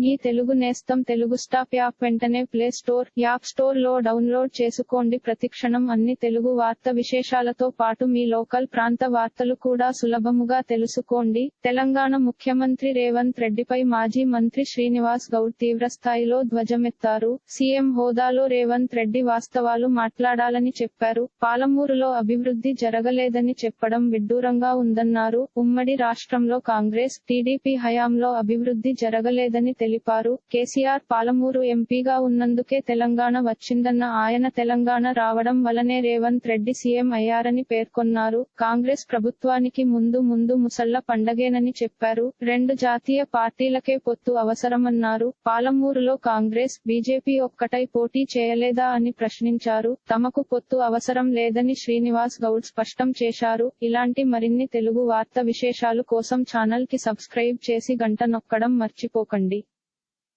మీ తెలుగు నేస్తం Telugu stop app వెంటనే play store app స్టోర్లో డౌన్లోడ్ చేసుకోండి. ప్రతిక్షణం అన్ని తెలుగు వార్త విశేషాలతో పాటు మీ లోకల్ ప్రాంత వార్తలు కూడా సులభముగా తెలుసుకోండి. తెలంగాణ ముఖ్యమంత్రి రేవంత్ రెడ్డిపై మాజీ మంత్రి శ్రీనివాస్ గౌడ్ తీవ్రస్థాయిలో ధ్వజమెత్తారు. సీఎం హోదాలో రేవంత్ రెడ్డి వాస్తవాలు మాట్లాడాలని చెప్పారు. పాలమూరులో అభివృద్ధి జరగలేదని చెప్పడం విడ్డూరంగా ఉందన్నారు. ఉమ్మడి రాష్ట్రంలో కాంగ్రెస్ టీడీపీ హయాంలో అభివృద్ధి జరగలేదని తెలిపారు. కేసీఆర్ పాలమూరు ఎంపీగా ఉన్నందుకే తెలంగాణ వచ్చిందన్న ఆయన తెలంగాణ రావడం వలనే రేవంత్ రెడ్డి సీఎం అయ్యారని పేర్కొన్నారు. కాంగ్రెస్ ప్రభుత్వానికి ముందు ముందు ముసళ్ళ పండగేనని చెప్పారు. రెండు జాతీయ పార్టీలకే పొత్తు అవసరమన్నారు. పాలమూరులో కాంగ్రెస్ బీజేపీ ఒక్కటై పోటీ చేయలేదా అని ప్రశ్నించారు. తమకు పొత్తు అవసరం లేదని శ్రీనివాస్ గౌడ్ స్పష్టం చేశారు. ఇలాంటి మరిన్ని తెలుగు వార్త విశేషాలు కోసం ఛానల్కి సబ్స్క్రైబ్ చేసి గంట నొక్కడం మర్చిపోకండి.